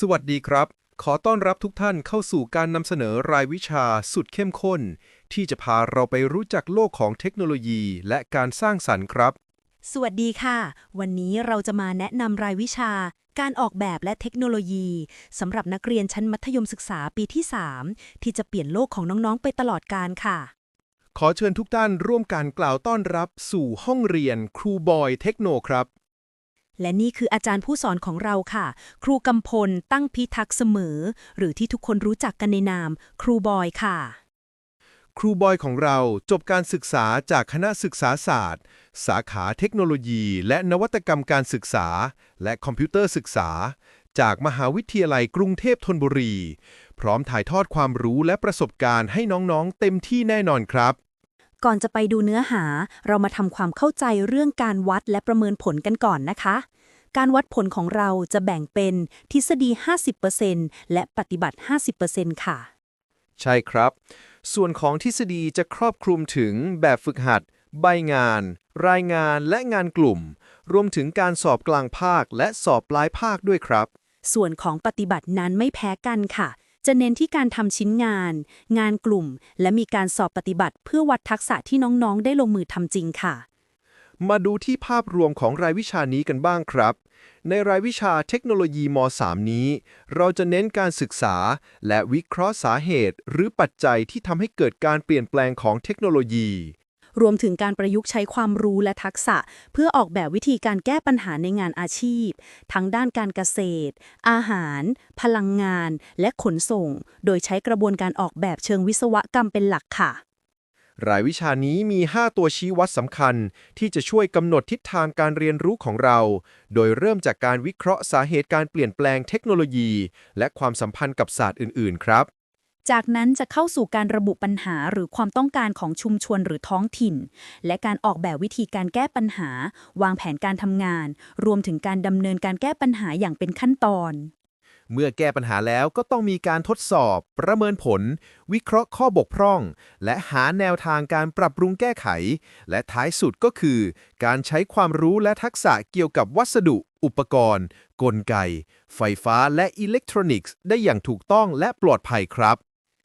สวัสดีครับ ขอต้อนรับทุกท่านเข้าสู่การนำเสนอรายวิชาสุดเข้มข้น ที่จะพาเราไปรู้จักโลกของเทคโนโลยีและการสร้างสรรค์ครับ สวัสดีค่ะ วันนี้เราจะมาแนะนำรายวิชา การออกแบบและเทคโนโลยีสำหรับนักเรียนชั้นมัธยมศึกษาปีที่ 3 ที่จะเปลี่ยนโลกของน้องๆ ไปตลอดการค่ะ ขอเชิญทุกท่านร่วมการกล่าวต้อนรับสู่ห้องเรียนครูบอยเทคโนครับ และนี่คืออาจารย์ผู้สอนของเราค่ะ ครูกำพลตั้งพิทักษ์เสมอ หรือที่ทุกคนรู้จักกันในนาม ครูบอยค่ะ ครูบอยของเราจบการศึกษาจากคณะศึกษาศาสตร์ สาขาเทคโนโลยี และนวัตกรรมการศึกษา และคอมพิวเตอร์ศึกษา จากมหาวิทยาลัยกรุงเทพธนบุรี พร้อมถ่ายทอดความรู้และประสบการณ์ให้น้องๆ เต็มที่แน่นอนครับก่อนจะไปดูเนื้อหา เรามาทำความเข้าใจเรื่องการวัดและประเมินผลกันก่อนนะคะ การวัดผลของเราจะแบ่งเป็นทฤษฎี 50%และปฏิบัติ 50%ค่ะ ใช่ครับ ส่วนของทฤษฎีจะครอบคลุมถึงแบบฝึกหัด ใบงาน รายงานและงานกลุ่ม รวมถึงการสอบกลางภาคและสอบปลายภาคด้วยครับ ส่วนของปฏิบัตินั้นไม่แพ้กันค่ะ จะเน้นที่การทำชิ้นงาน งานกลุ่ม และมีการสอบปฏิบัติเพื่อวัดทักษะที่น้องๆ ได้ลงมือทำจริงค่ะ มาดูที่ภาพรวมของรายวิชานี้กันบ้างครับ ในรายวิชาเทคโนโลยีม .3 นี้ เราจะเน้นการศึกษา และวิเคราะห์สาเหตุ หรือปัจจัยที่ทำให้เกิดการเปลี่ยนแปลงของเทคโนโลยี รวมถึงการประยุกต์ใช้ความรู้และทักษะ เพื่อออกแบบวิธีการแก้ปัญหาในงานอาชีพ ทั้งด้านการเกษตร อาหาร พลังงาน และขนส่ง โดยใช้กระบวนการออกแบบเชิงวิศวกรรมเป็นหลักค่ะ รายวิชานี้มี 5 ตัวชี้วัดสำคัญ ที่จะช่วยกำหนดทิศทางการเรียนรู้ของเรา โดยเริ่มจากการวิเคราะห์สาเหตุการเปลี่ยนแปลงเทคโนโลยี และความสัมพันธ์กับศาสตร์อื่น ๆ ครับ จากนั้นจะเข้าสู่การระบุปัญหาหรือความต้องการของชุมชนหรือท้องถิ่น และการออกแบบวิธีการแก้ปัญหา วางแผนการทำงาน รวมถึงการดำเนินการแก้ปัญหาอย่างเป็นขั้นตอน เมื่อแก้ปัญหาแล้วก็ต้องมีการทดสอบ ประเมินผล วิเคราะห์ข้อบกพร่อง และหาแนวทางการปรับปรุงแก้ไข และท้ายสุดก็คือ การใช้ความรู้และทักษะเกี่ยวกับวัสดุ อุปกรณ์ กลไก ไฟฟ้าและอิเล็กทรอนิกส์ ได้อย่างถูกต้องและปลอดภัยครับ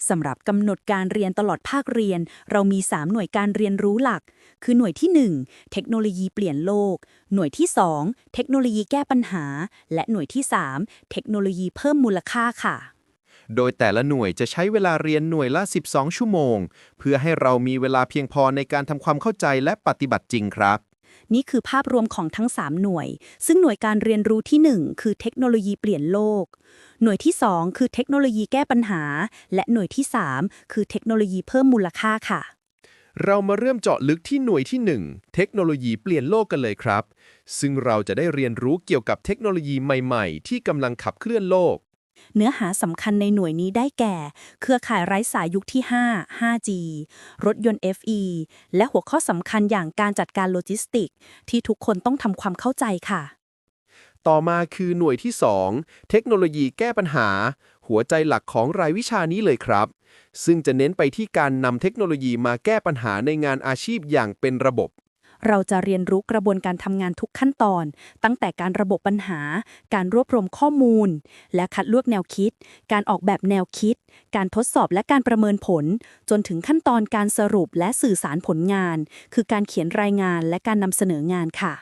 สำหรับกำหนดการเรียนตลอดภาคเรียน เรามี 3 หน่วยการเรียนรู้หลัก คือหน่วยที่ 1 เทคโนโลยีเปลี่ยนโลก หน่วยที่ 2 เทคโนโลยีแก้ปัญหา และหน่วยที่ 3 เทคโนโลยีเพิ่มมูลค่าค่ะ โดยแต่ละหน่วยจะใช้เวลาเรียนหน่วยละ 12 ชั่วโมง เพื่อให้เรามีเวลาเพียงพอในการทำความเข้าใจและปฏิบัติจริงครับ นี่คือภาพรวมของทั้ง 3 หน่วย ซึ่งหน่วยการเรียนรู้ที่ 1 คือเทคโนโลยีเปลี่ยนโลก หน่วยที่ 2 คือเทคโนโลยีแก้ปัญหา และหน่วยที่ 3 คือเทคโนโลยีเพิ่มมูลค่าค่ะ เรามาเริ่มเจาะลึกที่หน่วยที่ 1 เทคโนโลยีเปลี่ยนโลกกันเลยครับ ซึ่งเราจะได้เรียนรู้เกี่ยวกับเทคโนโลยีใหม่ ๆ ที่กำลังขับเคลื่อนโลก เนื้อหาสำคัญในหน่วยนี้ได้แก่ เครือข่ายไร้สายยุคที่ 5 5G รถยนต์ FE และหัวข้อสำคัญอย่างการจัดการโลจิสติก ที่ทุกคนต้องทำความเข้าใจค่ะ ต่อมาคือหน่วยที่ 2 เทคโนโลยีแก้ปัญหา หัวใจหลักของรายวิชานี้เลยครับ ซึ่งจะเน้นไปที่การนำเทคโนโลยีมาแก้ปัญหาในงานอาชีพอย่างเป็นระบบ เราจะเรียนรู้กระบวนการทำงานทุกขั้นตอน ตั้งแต่การระบบปัญหา การรวบรวมข้อมูล และคัดเลือกแนวคิด การออกแบบแนวคิด การทดสอบและการประเมินผล จนถึงขั้นตอนการสรุปและสื่อสารผลงาน คือการเขียนรายงานและการนำเสนองานค่ะ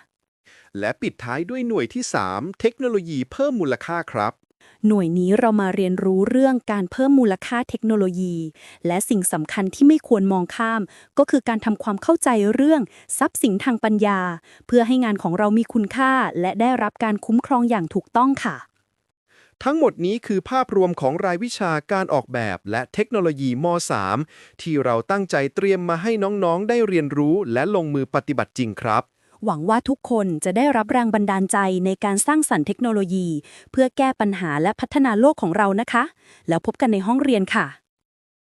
และปิดท้ายด้วยหน่วยที่ 3 เทคโนโลยีเพิ่มมูลค่าครับ หน่วยนี้เรามาเรียนรู้เรื่องการเพิ่มมูลค่าเทคโนโลยี และสิ่งสำคัญที่ไม่ควรมองข้าม ก็คือการทำความเข้าใจเรื่องทรัพย์สินทางปัญญา เพื่อให้งานของเรามีคุณค่า และได้รับการคุ้มครองอย่างถูกต้องค่ะ ทั้งหมดนี้คือภาพรวมของรายวิชาการออกแบบและเทคโนโลยีม .3 ที่เราตั้งใจเตรียมมาให้น้องๆ ได้เรียนรู้และลงมือปฏิบัติจริงครับ หวังว่าทุกคนจะได้รับแรงบันดาลใจในการสร้างสรรค์เทคโนโลยี เพื่อแก้ปัญหาและพัฒนาโลกของเรานะคะ แล้วพบกันในห้องเรียนค่ะ